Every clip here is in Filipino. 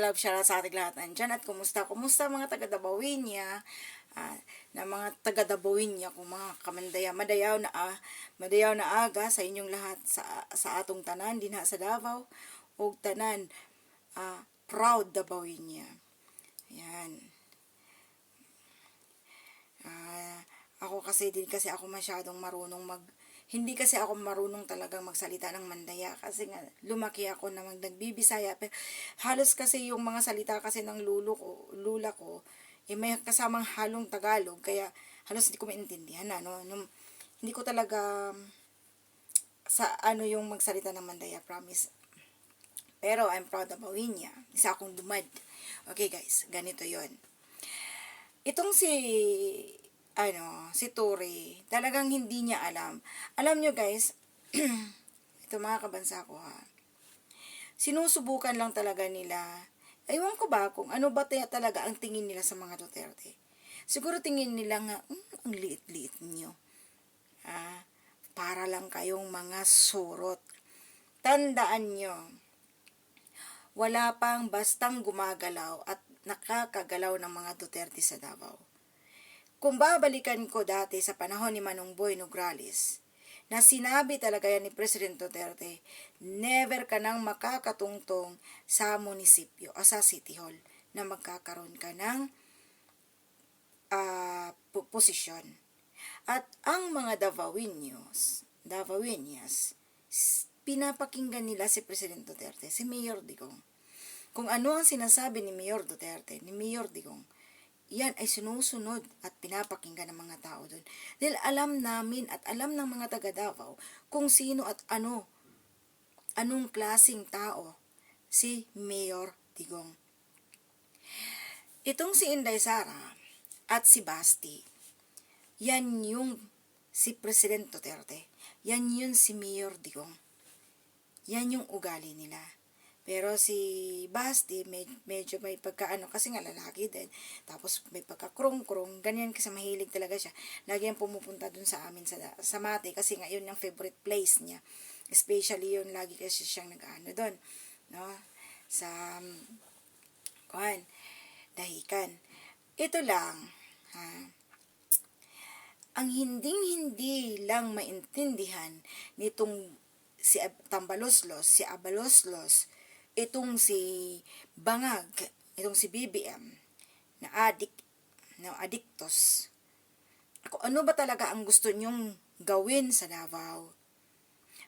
Club shoutout sa ating lahat nandyan. At kumusta, kumusta mga taga Dabawinya, ah, na mga taga Dabawinya, kung mga kamandaya, madayaw na, ah, madayaw na aga sa inyong lahat sa, sa atong tanan, din ha sa Davao, o tanan, ah, proud Dabawinya. Ayan. Ah, ako kasi din kasi ako masyadong marunong mag hindi kasi ako marunong talagang magsalita ng Mandaya kasi nga lumaki ako na nagbibisaya pero halos kasi yung mga salita kasi ng lulo ko, lula ko eh may kasamang halong Tagalog kaya halos hindi ko maintindihan ano nung, hindi ko talaga sa ano yung magsalita ng Mandaya promise. Pero I'm proud of Awinya isa akong dumad okay guys ganito yon itong si ano, si Tori, talagang hindi niya alam. Alam nyo guys, ito mga kabansa ko ha, sinusubukan lang talaga nila, ewan ko ba kung ano ba talaga ang tingin nila sa mga Duterte. Siguro tingin nila nga, mm, ang liit-liit nyo. Ah, para lang kayong mga surot. Tandaan nyo, wala pang bastang gumagalaw at nakakagalaw ng mga Duterte sa Davao. Kung babalikan ko dati sa panahon ni Manong Boy Nograles, na sinabi talaga yan ni President Duterte, never ka nang makakatungtong sa munisipyo o sa City Hall na magkakaroon ka ng po- posisyon. At ang mga Davaoinos, Davaoinas, pinapakinggan nila si President Duterte, si Mayor Digong. Kung ano ang sinasabi ni Mayor Duterte, ni Mayor Digong, yan ay sinusunod at pinapakinggan ng mga tao doon. Dahil alam namin at alam ng mga taga Davao kung sino at ano, anong klasing tao si Mayor Digong. Itong si Inday Sara at si Basti, yan yung si President Duterte. Yan yun si Mayor Digong. Yan yung ugali nila. Pero si Basti, med- medyo may pagkaano, kasi nga lalaki din. Tapos may pagka-krong-krong, ganyan kasi mahilig talaga siya. Lagi yan pumupunta dun sa amin sa, sa Mate, kasi nga yun yung favorite place niya. Especially yun, lagi kasi siyang nag-ano dun. No? Sa, um, kuhan, dahikan. Ito lang, ha, ang hinding-hindi lang maintindihan nitong si Tambaloslos, si Abaloslos, itong si Bangag, itong si BBM, na adik, na adiktos. Ako, ano ba talaga ang gusto nyong gawin sa Davao?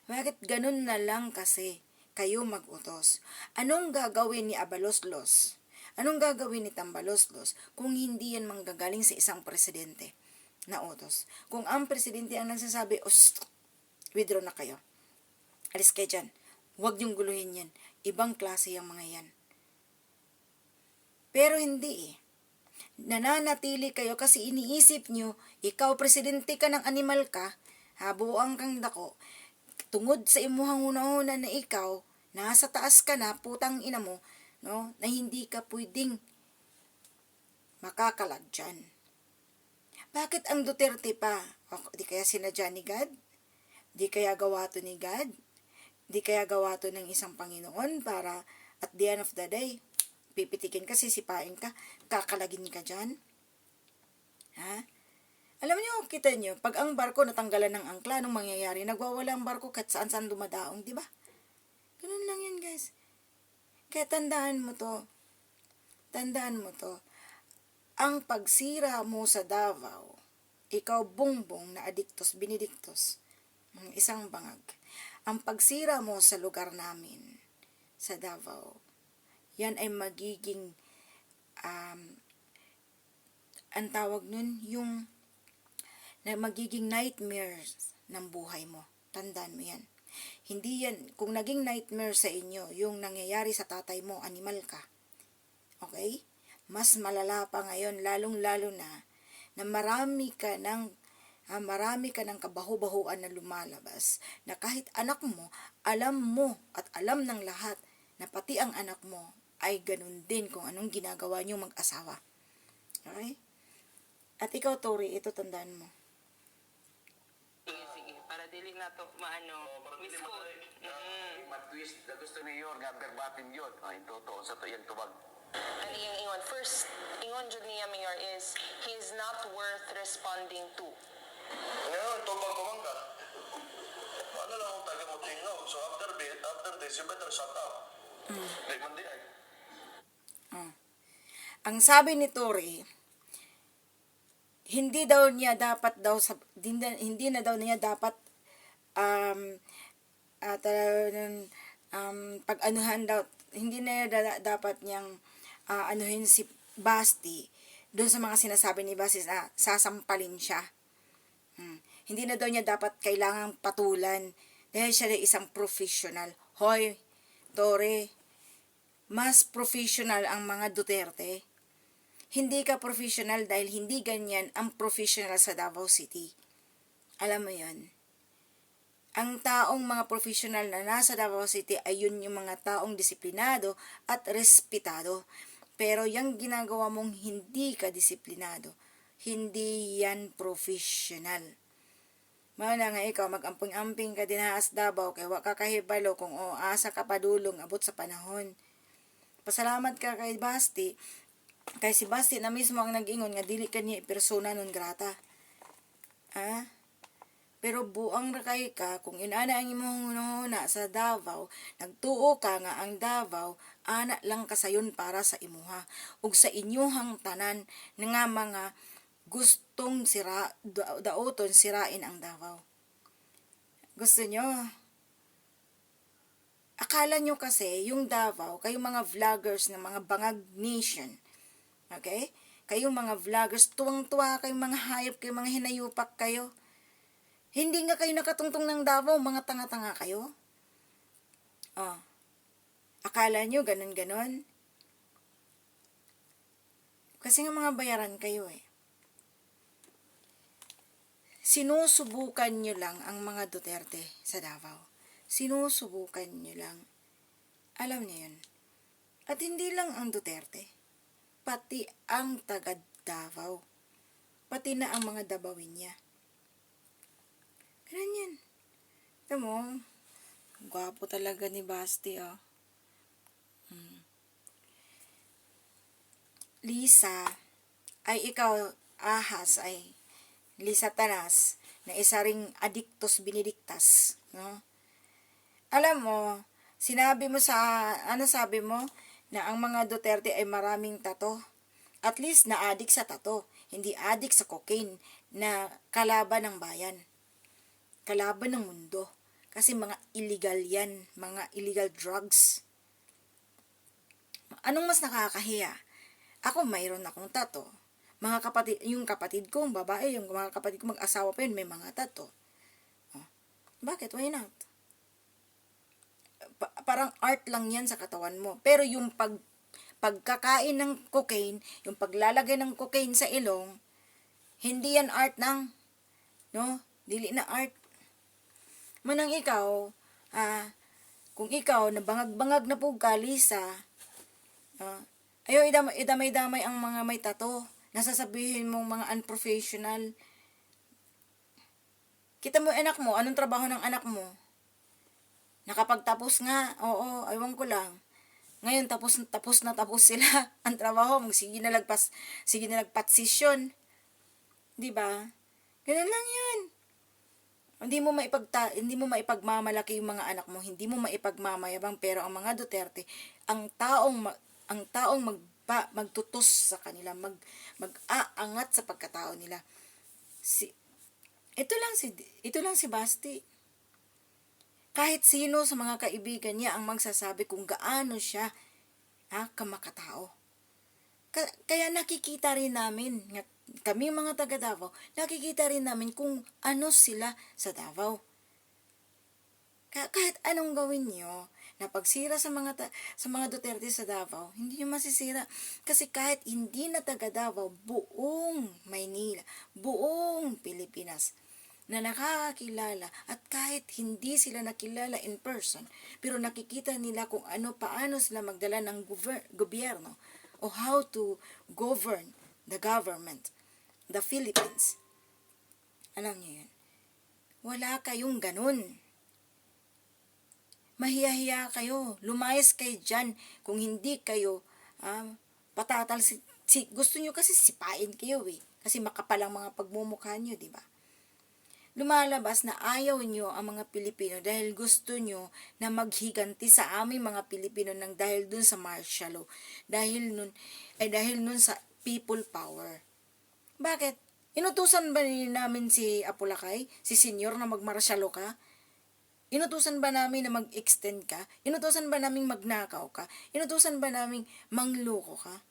Bakit ganun na lang kasi kayo mag-utos? Anong gagawin ni Abaloslos? Anong gagawin ni Tambaloslos kung hindi yan manggagaling sa isang presidente na utos? Kung ang presidente ang nagsasabi, withdraw na kayo. Alis kayo dyan. Huwag niyong guluhin yan. Ibang klase yung mga yan. Pero hindi eh. Nananatili kayo kasi iniisip nyo, ikaw presidente ka ng animal ka, habuang kang dako, tungod sa imuhang una-una na ikaw, nasa taas ka na, putang ina mo, no, na hindi ka pwedeng makakalag dyan. Bakit ang Duterte pa? O, di kaya sinadya ni God? Di kaya gawa to ni God? Di kaya gawa to ng isang Panginoon para at the end of the day, pipitikin ka, sisipain ka, kakalagin ka dyan? Ha? Alam niyo, kita niyo, pag ang barko natanggalan ng angkla, anong mangyayari? Nagwawala ang barko kahit saan saan dumadaong, di ba? Ganun lang yan, guys. Kaya tandaan mo to. Tandaan mo to. Ang pagsira mo sa Davao, ikaw bongbong na adiktos, binidiktos, ng isang bangag. Ang pagsira mo sa lugar namin, sa Davao, yan ay magiging, um, ang tawag nun, yung na magiging nightmares ng buhay mo. Tandaan mo yan. Hindi yan, kung naging nightmare sa inyo, yung nangyayari sa tatay mo, animal ka. Okay? Mas malala pa ngayon, lalong-lalo na, na marami ka ng ah, marami ka ng kabaho-bahuan na lumalabas na kahit anak mo, alam mo at alam ng lahat na pati ang anak mo ay ganun din kung anong ginagawa niyo mag-asawa. Okay? At ikaw, Tori, ito tandaan mo. Sige, sige. Para dili na to maano misquote. Mm. Matwist na gusto niyo nga verbatim yun. Ay, totoo sa to yung tubag. Ano yung ingon? First, ingon jud niya Mayor is he is not worth responding to. Ngayon, man ka. Ano lang ang taga mo tingog. So after this, after this, you better shut up. Di man di ay. Ang sabi ni Tori, hindi daw niya dapat daw sa hindi, hindi na daw niya dapat um at uh, um pag-anuhan daw hindi na da- dapat niyang ah, anuhin si Basti doon sa mga sinasabi ni Basti na sasampalin siya. Hmm. Hindi na daw niya dapat kailangang patulan dahil siya ay isang professional. Hoy, Tore, mas professional ang mga Duterte. Hindi ka professional dahil hindi ganyan ang professional sa Davao City. Alam mo yon. Ang taong mga professional na nasa Davao City ay yun yung mga taong disiplinado at respetado. Pero yung ginagawa mong hindi ka disiplinado, hindi yan professional. Mao na nga ikaw, mag-amping-amping ka din haas Davao, kay wa ka kahibalo kung o asa ka padulong abot sa panahon. Pasalamat ka kay Basti, kay si Basti na mismo ang nag-ingon nga dili kaniya persona non grata. Ah? Pero buang ra kay ka kung inana ang imong hunahuna sa Davao, nagtuo ka nga ang Davao ana lang kasayon para sa imuha ug sa inyuhang tanan nga mga gustong sira da- daoton sirain ang Davao. Gusto nyo? Akala nyo kasi yung Davao, kayong mga vloggers ng mga bangag nation, okay? Kayong mga vloggers, tuwang-tuwa kayong mga hayop, kayong mga hinayupak kayo. Hindi nga kayo nakatungtong ng Davao, mga tanga-tanga kayo. Oh. Akala nyo ganun-ganon? Kasi nga mga bayaran kayo eh. Sinusubukan nyo lang ang mga Duterte sa Davao. Sinusubukan nyo lang. Alam niyo yun. At hindi lang ang Duterte. Pati ang taga Davao. Pati na ang mga Dabawin niya. Ganun yan. Ito mo, gwapo talaga ni Basti, oh. Hmm. Lisa, ay ikaw, ahas, ay Lisa Tanas, na isa ring adictus benedictas, no? Alam mo, sinabi mo sa, ano sabi mo, na ang mga Duterte ay maraming tato. At least na-addict sa tato, hindi addict sa cocaine na kalaban ng bayan. Kalaban ng mundo. Kasi mga illegal yan, mga illegal drugs. Anong mas nakakahiya? Ako mayroon akong tato. Mga kapatid, yung kapatid ko, babae, yung mga kapatid ko mag-asawa pa yun, may mga tato. Oh. Bakit? Why not? Pa- parang art lang yan sa katawan mo. Pero yung pag pagkakain ng cocaine, yung paglalagay ng cocaine sa ilong, hindi yan art ng, no? Dili na art. Manang ikaw, ah, kung ikaw, nabangag-bangag na po ka, Lisa, ah, ayaw idamay, idamay-damay ang mga may tato. Nasasabihin mong mga unprofessional. Kita mo anak mo, anong trabaho ng anak mo? Nakapagtapos nga, oo, aywan ko lang. Ngayon, tapos, tapos na tapos sila ang trabaho. Sige na lagpas, sige na lagpatsisyon. Di ba? Ganun lang yun. Hindi mo maipagta, hindi mo maipagmamalaki yung mga anak mo, hindi mo maipagmamayabang pero ang mga Duterte, ang taong ang taong magpa, magtutos sa kanila, mag mag-aangat sa pagkatao nila. Si ito lang si ito lang si Basti. Kahit sino sa mga kaibigan niya ang magsasabi kung gaano siya ha, kamakatao. Ka- kaya nakikita rin namin, kami mga taga Davao, nakikita rin namin kung ano sila sa Davao. Ka- kahit anong gawin nyo, na pagsira sa mga ta- sa mga Duterte sa Davao, hindi nyo masisira. Kasi kahit hindi na taga Davao, buong Maynila, buong Pilipinas, na nakakakilala at kahit hindi sila nakilala in person, pero nakikita nila kung ano paano sila magdala ng gover- gobyerno o how to govern the government, the Philippines. Alam niyo yun. Wala kayong ganun. Mahiya-hiya kayo. Lumayas kayo dyan. Kung hindi kayo, ah, patatal si, si, gusto nyo kasi sipain kayo eh. Kasi makapal ang mga pagmumukha nyo, di ba? Lumalabas na ayaw nyo ang mga Pilipino dahil gusto nyo na maghiganti sa aming mga Pilipino ng dahil dun sa martial law. Dahil nun, ay dahil nun sa people power. Bakit? Inutusan ba namin si Apulakay, si senyor na magmartial law ka? Inutusan ba namin na mag-extend ka? Inutusan ba namin magnakaw ka? Inutusan ba namin mangloko ka?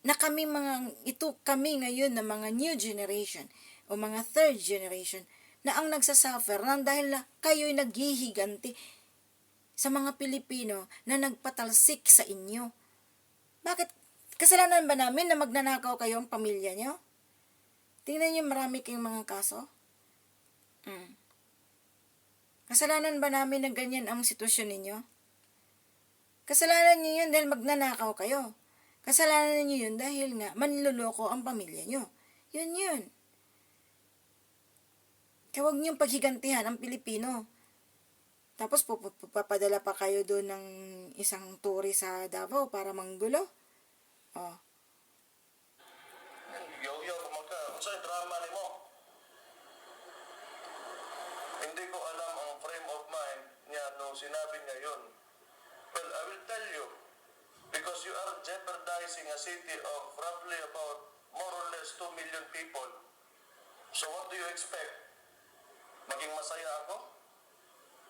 Na kami mga, ito kami ngayon na mga new generation o mga third generation na ang nagsasuffer nang dahil na kayo'y naghihiganti sa mga Pilipino na nagpatalsik sa inyo. Bakit? Kasalanan ba namin na magnanakaw kayo ang pamilya nyo? Tingnan niyo marami kayong mga kaso. Mm. Kasalanan ba namin na ganyan ang sitwasyon ninyo? Kasalanan niyo yun dahil magnanakaw kayo. Kasalanan niyo yun dahil nga manluloko ang pamilya nyo. Yun yun. Kaya huwag niyong paghigantihan ang Pilipino. Tapos papadala pa kayo doon ng isang turi sa Davao para manggulo. Oh. Yo-yo, kumaka. Kung sa'yo, drama ni mo. Hindi ko alam nung sinabi niya yun. Well, I will tell you. Because you are jeopardizing a city of roughly about more or less 2 million people. So what do you expect? Maging masaya ako?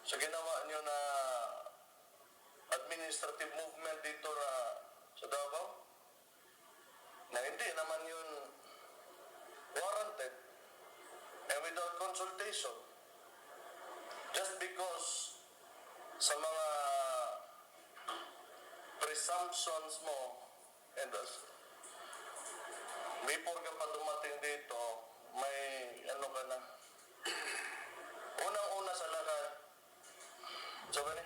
Sa ginawa niyo na administrative movement dito na sa Davao? na hindi naman yun warranted and without consultation. Just because sa mga presumptions mo and as before ka pa dumating dito, may ano ka na. Unang-una sa lahat, sabi ni,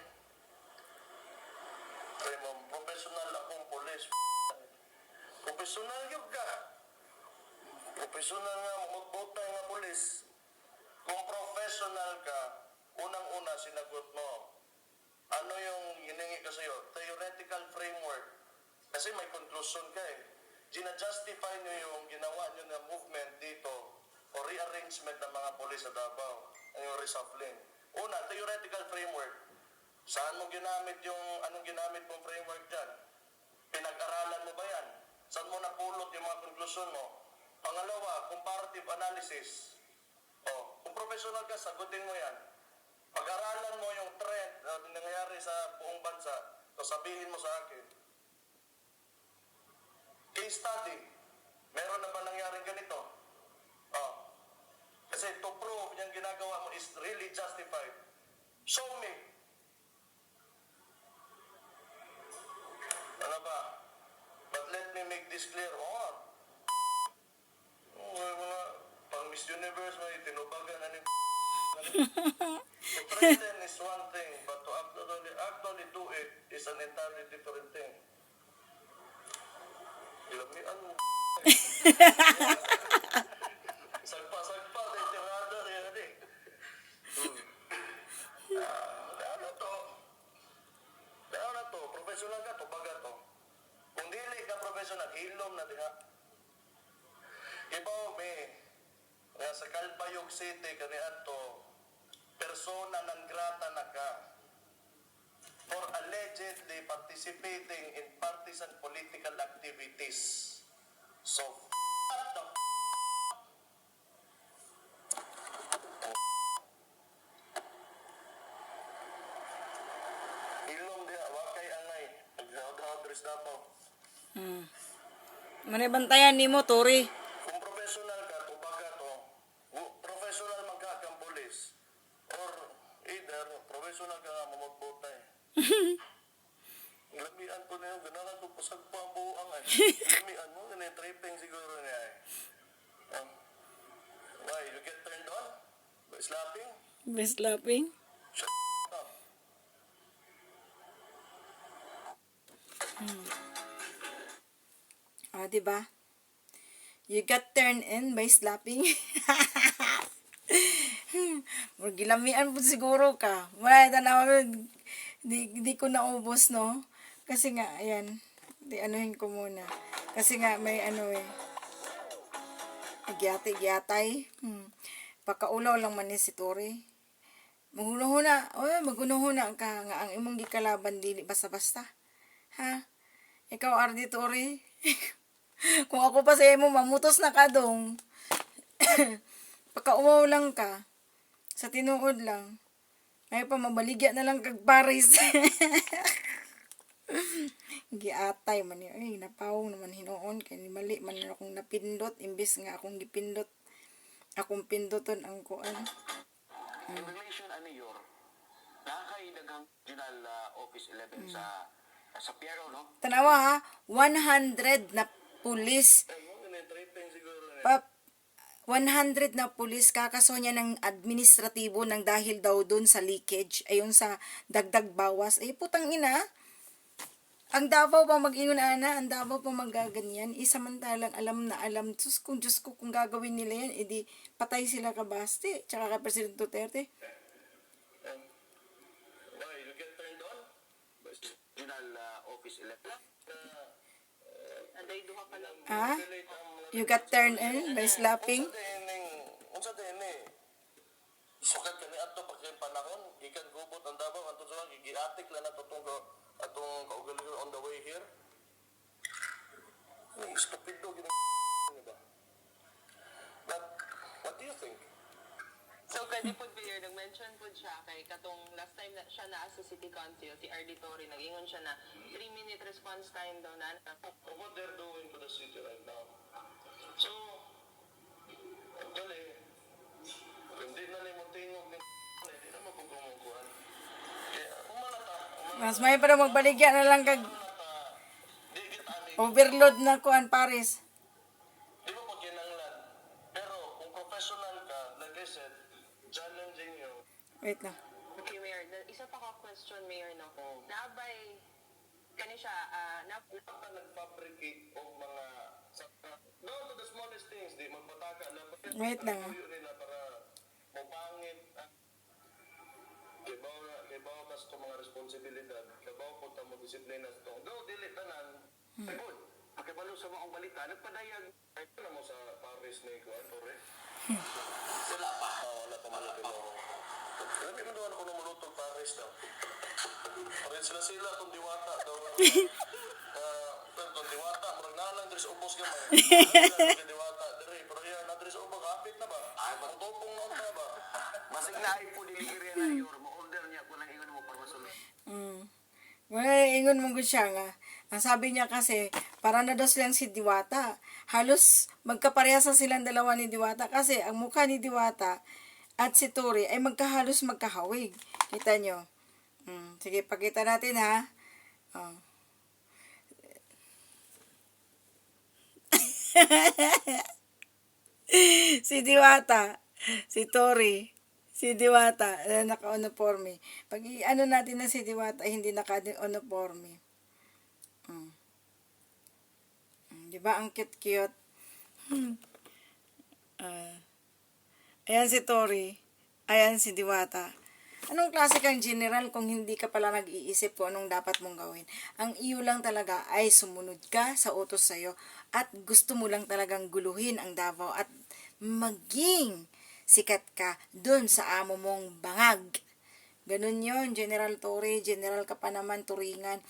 kay mo, professional akong police. Professional yun ka. Professional nga, magbutay nga polis. Kung professional ka, unang-una sinagot mo, ano yung hiningi ko sa'yo? Theoretical framework. Kasi may conclusion ka eh. Gina-justify nyo yung ginawa nyo na movement dito o rearrangement ng mga polis sa Davao, ang yung reshuffling. Una, theoretical framework. Saan mo ginamit yung, anong ginamit mong framework dyan? Pinag-aralan mo ba yan? Saan mo napulot yung mga konklusyon mo? Pangalawa, comparative analysis. O, kung professional ka, sagutin mo yan. Pag-aralan mo yung trend na nangyayari sa buong bansa, so sabihin mo sa akin. Case study. Meron na ba nangyaring ganito? Oh. Kasi to prove yung ginagawa mo is really justified. Show me. Ano ba? But let me make this clear. Oo, may mga pang Miss Universe, may tinubagan na ni To pretend is one thing, but to actually, actually do it is an entirely different thing. Ilamian mo. Sagpa-sagpa, sa tirada rin yan eh. Ah, ano to? Ano na to? Professional ka to, baga to. Kung dili ka professional, hilom na diha. Ibaw me, nga sa Calbayog City, kani ato, persona ng grata na ka for allegedly participating in partisan political activities. So, f*** the f- Ilong diha, wakay angay. Pag-address na po. Manibantayan ni mo, Tori. Kung professional ka, kumbaga to, wu- professional man ka kang polis, or either professional ka nga mamugbutay. Lamian ko na yun, ganahan ko pasag pa ang buang eh. Lamian mo, ganun tripping siguro niya eh. Um, why, you get turned on? By slapping? Best laughing. Shut up. Ah, di ba? You got turned in by slapping. Murag gilamian po siguro ka. Wala, tanaw, di, di ko naubos, no? Kasi nga, ayan, di anuhin ko muna. Kasi nga, may ano eh, Gyatay, gyatay. Hmm. Pakaulaw lang man ni si Tori. Maghunahuna, oy, maghunahuna ka nga ang imong gikalaban dili basta-basta. Ha? Ikaw Ardi Tori. Kung ako pa sa imo mamutos na ka dong. Pakaumaw lang ka. Sa tinuod lang. Ay pa mabaligya na lang kag Paris. giatay man yun. Ay, napawong naman hinoon. Kaya ni mali man akong napindot. Imbis nga akong gipindot. Akong pindoton ang kuan. In relation, ano your, nakakaidaghang Regional uh, Office 11 sa sa Piero, no? Tanawa ha, 100 na pulis. Pa, 100 na pulis kakaso niya ng administratibo ng dahil daw dun sa leakage. Ayun sa dagdag bawas. Ay putang ina. Ang Davao pa mag-ingon ana, ang Davao pa magaganyan. Isamantalang alam na alam. Diyos kung Diyos ko kung gagawin nila yan, edi patay sila ka Basti. Tsaka ka President Duterte. Why, you get turned on? Regional uh, Office 11. Anday duha ka lang. Ah? You got turned in by slapping? Unsa dining, unsa Sukat kani ato pag kay panahon, ikan gubot ang Davao anto sa gigiatik lang nato tong atong kaugalingon on the way here. Ay, stupido gid ba? But what do you think? So, kadi po Mayor, nag-mention po siya kay katong last time na siya na sa City Council, si RD Torre, nag-ingon siya na 3-minute response time daw na. what they're doing to the city right now. So, Mas may para magbaligya na lang kag overload na kuan Paris. di ba pag kinanglan? Pero, kung professional ka, said, challenging you, Wait lang. Okay, Mayor, na- isa pa ka question, Mayor, no? Naabay, kani siya, ah, na, ka nag-fabricate o mga down to the smallest things, di magpataka lang. Wait lang, ah. Para mapangit. Ah. Bawa na, bawa mas ito mga responsibilidad. Bawa po ta mo disiplina sa ito. Do, dili tanan. Hmm. Ay, good. Pakibalo sa mga balita, nagpadayag. Ay, ito na mo sa Paris ni Kuan, Torre. Hmm. Wala pa. Oo, wala pa malapit mo. Alam mo doon ako namulutog Paris daw. Parin sila sila, itong diwata daw. Ah, itong diwata, murag na lang dres ubos gamay. Itong diwata, dire, pero yan, na dres ubos, kapit na ba? Ang tupong noon na ba? Masig na ay po delivery na your, ma-order niya kung nang ingon mo para masulod. Mm. Wala, ingon mo ko siya nga. Ang sabi niya kasi, para na daw silang si Diwata. Halos magkaparehas na silang dalawa ni Diwata kasi ang mukha ni Diwata at si Tori ay magkahalos magkahawig. Kita nyo? Mm. Sige, pakita natin ha. Oh. si Diwata, si Tori, si Diwata, na naka-uniforme. Pag ano natin na si Diwata, ay hindi naka-uniforme. Mm. Di ba? Ang cute-cute. Hmm. Ah. ayan si Tori. Ayan si Diwata. Anong klase kang general kung hindi ka pala nag-iisip kung anong dapat mong gawin? Ang iyo lang talaga ay sumunod ka sa utos sa'yo at gusto mo lang talagang guluhin ang Davao at maging sikat ka dun sa amo mong bangag. Ganun yon General Torre, General ka pa naman, Turingan.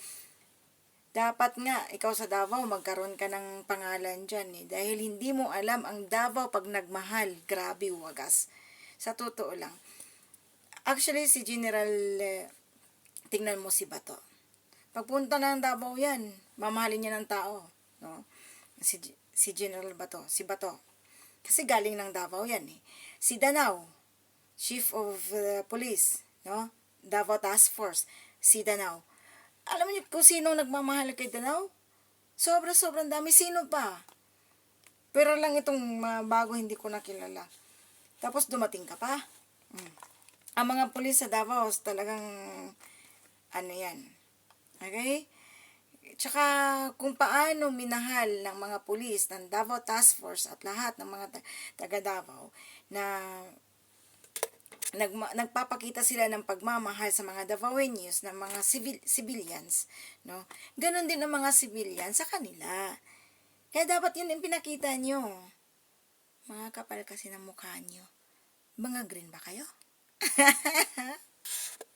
Dapat nga, ikaw sa Davao, magkaroon ka ng pangalan dyan eh. Dahil hindi mo alam ang Davao pag nagmahal. Grabe, wagas. Sa totoo lang. Actually, si General, eh, tingnan mo si Bato. Pagpunta na ng Davao yan, mamahalin niya ng tao. No? Si, si General Bato, si Bato. Kasi galing ng Davao yan eh. Si Danao, Chief of uh, Police, no? Davao Task Force, si Danao. Alam niyo kung sino nagmamahal kay Danao? Sobra-sobrang dami. Sino pa? Pero lang itong mga bago hindi ko nakilala. Tapos dumating ka pa. Mm. Ang mga pulis sa Davao talagang ano yan. Okay? Tsaka kung paano minahal ng mga pulis ng Davao Task Force at lahat ng mga ta- taga Davao na nagma- nagpapakita sila ng pagmamahal sa mga Davaoenos ng mga civil, civilians, no? Ganon din ang mga civilians sa kanila. Kaya dapat yun ang pinakita nyo. Mga kapal kasi ng mukha nyo. Mga green ba kayo?